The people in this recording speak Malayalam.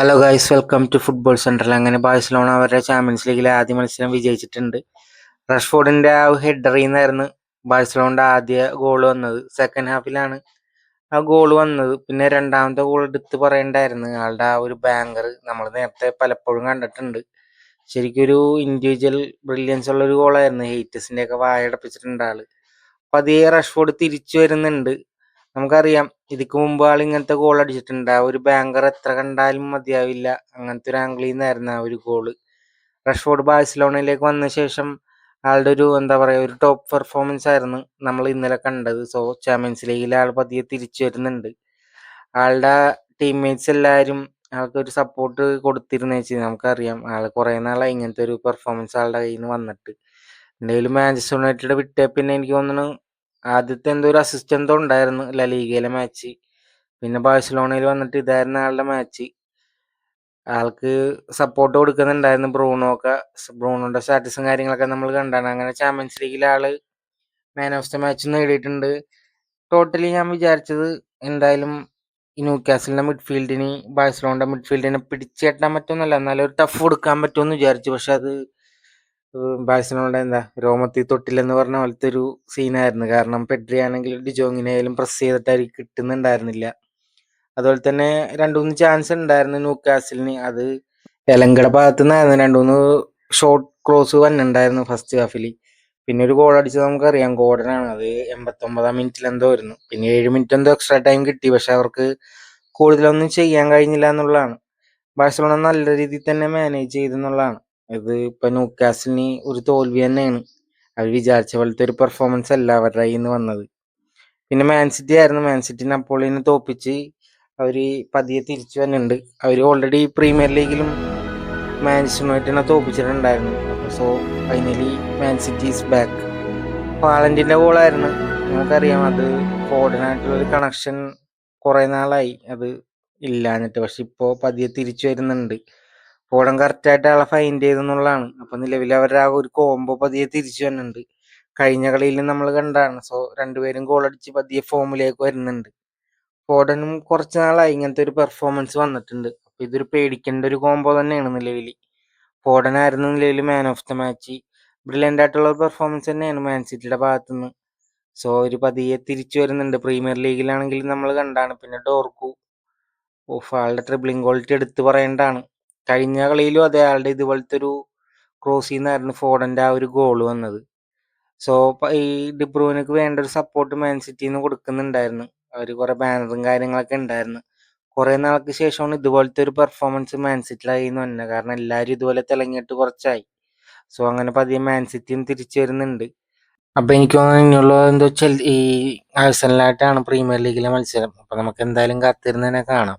Hello guys welcome to football central അങ്ങനെ ബാഴ്സലോണ അവരുടെ ചാമ്പ്യൻസ് ലീഗിലെ ആദ്യ മത്സരം വിജയിച്ചിട്ടുണ്ട്. റഷ്ഫോർഡിന്റെ ആ ഹെഡറിൽ നിന്നായിരുന്നു ബാഴ്സലോണയുടെ ആദ്യ ഗോൾ വന്നത്. സെക്കൻഡ് ഹാഫിലാണ് ആ ഗോൾ വന്നത്. പിന്നെ രണ്ടാമത്തെ ഗോൾ എടുത്ത് പറയണ്ടായിരുന്നു. ആളുടെ ആ ഒരു ബാങ്കർ നമ്മൾ നേരത്തെ പലപ്പോഴും കണ്ടിട്ടുണ്ട്. ശരിക്കും ഒരു ഇൻഡിവിജ്വൽ ബ്രില്യൻസ് ഉള്ള ഒരു ഗോളായിരുന്നു ഹെയ്റ്റസിന്റെ ഒക്കെ വായടപ്പിച്ചിട്ടുണ്ട് ആൾ. അതേ റഷ്ഫോർഡ് തിരിച്ചു വരുന്നുണ്ട്. നമുക്കറിയാം ഇതിക്ക് മുമ്പ് ആൾ ഇങ്ങനത്തെ ഗോൾ അടിച്ചിട്ടുണ്ട്. ആ ഒരു ബാങ്കർ എത്ര കണ്ടാലും മതിയാവില്ല. അങ്ങനത്തെ ഒരു ആംഗിളിൽ നിന്നായിരുന്നു ആ ഒരു ഗോൾ റഷ്ഫോർഡ് ബാഴ്സലോണയിലേക്ക് വന്ന ശേഷം ആളുടെ ഒരു എന്താ പറയുക ഒരു ടോപ്പ് പെർഫോമൻസ് ആയിരുന്നു നമ്മൾ ഇന്നലെ കണ്ടത്. സോ ചാമ്പ്യൻസ് ലീഗിൽ ആൾ പതിയെ തിരിച്ചു വരുന്നുണ്ട്. ആളുടെ ടീംമേറ്റ്സ് എല്ലാവരും ആൾക്ക് ഒരു സപ്പോർട്ട് കൊടുത്തിരുന്നു വെച്ചാൽ നമുക്കറിയാം ആൾ കുറേ നാളായി ഇങ്ങനത്തെ ഒരു പെർഫോമൻസ് ആളുടെ കയ്യിൽ നിന്ന് വന്നിട്ട് എന്തെങ്കിലും മാഞ്ചസ്റ്റർ യുണൈറ്റഡ് വിട്ടേ പിന്നെ എനിക്ക് തോന്നുന്നു ആദ്യത്തെ എന്തോ ഒരു അസിസ്റ്റ് എന്തോ ഉണ്ടായിരുന്നു ലലീഗയിലെ മാച്ച് പിന്നെ ബാഴ്സലോണയിൽ വന്നിട്ട് ഇതായിരുന്നു ആളുടെ മാച്ച് ആൾക്ക് സപ്പോർട്ട് കൊടുക്കുന്നുണ്ടായിരുന്നു ബ്രൂണോ ഒക്കെ. ബ്രൂണോന്റെ സ്റ്റാറ്റസും കാര്യങ്ങളൊക്കെ നമ്മൾ കണ്ടാണ്. അങ്ങനെ ചാമ്പ്യൻസ് ലീഗിൽ ആൾ മാൻ ഓഫ് ദ മാച്ച് നേടിയിട്ടുണ്ട്. ടോട്ടലി ഞാൻ വിചാരിച്ചത് എന്തായാലും ഈ ന്യൂക്കാസലിന്റെ മിഡ്ഫീൽഡിന് ബാഴ്സലോണിന്റെ മിഡ്ഫീൽഡിനെ പിടിച്ചേട്ടാൻ പറ്റുമെന്നല്ല എന്നാലും ഒരു ടഫ് കൊടുക്കാൻ പറ്റുമെന്ന് വിചാരിച്ചു. പക്ഷെ അത് ബാഴ്സലോണയുടെ എന്താ രോമത്തിൽ തൊട്ടില്ലെന്ന് പറഞ്ഞ പോലത്തെ ഒരു സീനായിരുന്നു കാരണം പെഡ്രി ആണെങ്കിൽ ഡിജോങ്ങിനായാലും പ്രസ് ചെയ്തിട്ടായിരിക്കും കിട്ടുന്നുണ്ടായിരുന്നില്ല. അതുപോലെ തന്നെ രണ്ടു മൂന്ന് ചാൻസ് ഉണ്ടായിരുന്നു ന്യൂക്കാസിലിന്. അത് എലങ്കട ഭാഗത്തു നിന്നായിരുന്നു രണ്ടു മൂന്ന് ഷോർട്ട് ക്രോസ് വന്നിട്ടുണ്ടായിരുന്നു ഫസ്റ്റ് ഹാഫിൽ പിന്നെ ഒരു ഗോൾ അടിച്ചത് നമുക്കറിയാം. ഗോഡനാണ്. അത് എൺപത്തൊമ്പതാം മിനിറ്റിൽ എന്തോ ആയിരുന്നു. പിന്നെ ഏഴ് മിനിറ്റ് എന്തോ എക്സ്ട്രാ ടൈം കിട്ടി. പക്ഷെ അവർക്ക് കൂടുതലൊന്നും ചെയ്യാൻ കഴിഞ്ഞില്ല എന്നുള്ളതാണ്. ബാഴ്സലോണ നല്ല രീതിയിൽ തന്നെ മാനേജ് ചെയ്തെന്നുള്ളതാണ് ഇത് ഇപ്പൊ ന്യൂക്കാസലിന് ഒരു തോൽവി തന്നെയാണ്. അവർ വിചാരിച്ച പോലത്തെ ഒരു പെർഫോമൻസ് അല്ല അവരുടെ കയ്യിൽ നിന്ന് വന്നത്. പിന്നെ മാൻസിറ്റി ആയിരുന്നു. മാൻസിറ്റി നപ്പോളിനെ തോപ്പിച്ച് അവർ പതിയെ തിരിച്ചു വന്നിട്ടുണ്ട്. അവർ ഓൾറെഡി പ്രീമിയർ ലീഗിലും യുണൈറ്റഡിനെ തോപ്പിച്ചിട്ടുണ്ടായിരുന്നു. So finally Man City is back പാലന്റിന്റെ ഗോളായിരുന്നു നമുക്കറിയാം അത് ഫോർഡിനായിട്ടുള്ള ഒരു കണക്ഷൻ കുറെ നാളായി. അത് ഇല്ലാഞ്ഞിട്ട്. പക്ഷെ ഇപ്പോ പതിയെ തിരിച്ചു വരുന്നുണ്ട്. ഫോഡൻ കറക്റ്റായിട്ട് ആളെ ഫൈൻഡ് ചെയ്തെന്നുള്ളതാണ്. അപ്പൊ നിലവിൽ അവരുടെ ആ ഒരു കോംബോ പതിയെ തിരിച്ചു വരുന്നുണ്ട് കഴിഞ്ഞ കളിയിൽ നമ്മൾ കണ്ടാണ് സോ രണ്ടുപേരും ഗോൾ അടിച്ച് പതിയെ ഫോമിലേക്ക് വരുന്നുണ്ട്. ഫോഡനും കുറച്ച് നാളായി ഇങ്ങനത്തെ ഒരു പെർഫോമൻസ് വന്നിട്ടുണ്ട്. അപ്പൊ ഇതൊരു പേടിക്കേണ്ട ഒരു കോംബോ തന്നെയാണ് നിലവിൽ. ഫോഡനായിരുന്നു നിലവിൽ man of the match brilliant ആയിട്ടുള്ള പെർഫോമൻസ് തന്നെയാണ് മാൻ സിറ്റിയുടെ ഭാഗത്തുനിന്ന്. സോ ഒരു പതിയെ തിരിച്ചു വരുന്നുണ്ട്. പ്രീമിയർ ലീഗിലാണെങ്കിൽ നമ്മൾ കണ്ടാണ്. പിന്നെ ഡോർക്കു. ഓഫ് ആളുടെ ട്രിബിളിംഗ് ക്വാളിറ്റി എടുത്തു പറയേണ്ടതാണ്. കഴിഞ്ഞ കളിയിലും അതെ ആളുടെ ഇതുപോലത്തെ ഒരു ക്രോസിൽ നിന്നായിരുന്നു ഫോഡന്റെ ആ ഒരു ഗോൾ വന്നത്. സോ ഈ ഡിബ്രൂവിനക്ക് വേണ്ട ഒരു സപ്പോർട്ട് മാൻ സിറ്റിയിൽ നിന്ന് കൊടുക്കുന്നുണ്ടായിരുന്നു. അവർ കുറെ ബാനറും കാര്യങ്ങളൊക്കെ ഉണ്ടായിരുന്നു. കുറെ നാൾക്ക് ശേഷമാണ് ഇതുപോലത്തെ ഒരു പെർഫോമൻസ് മാൻ സിറ്റിയിലായി എന്ന് തന്നെ കാരണം എല്ലാവരും ഇതുപോലെ തിളങ്ങിയിട്ട് കുറച്ചായി. സോ അങ്ങനെ പതിയെ മാൻ സിറ്റിയും തിരിച്ചു വരുന്നുണ്ട്. അപ്പൊ എനിക്ക് തോന്നുന്നു ഇനിയുള്ളത് എന്താ വെച്ചാൽ ഈ ആഴ്സണലായിട്ടാണ് പ്രീമിയർ ലീഗിലെ മത്സരം. അപ്പൊ നമുക്ക് എന്തായാലും കാത്തിരുന്ന് തന്നെ കാണാം.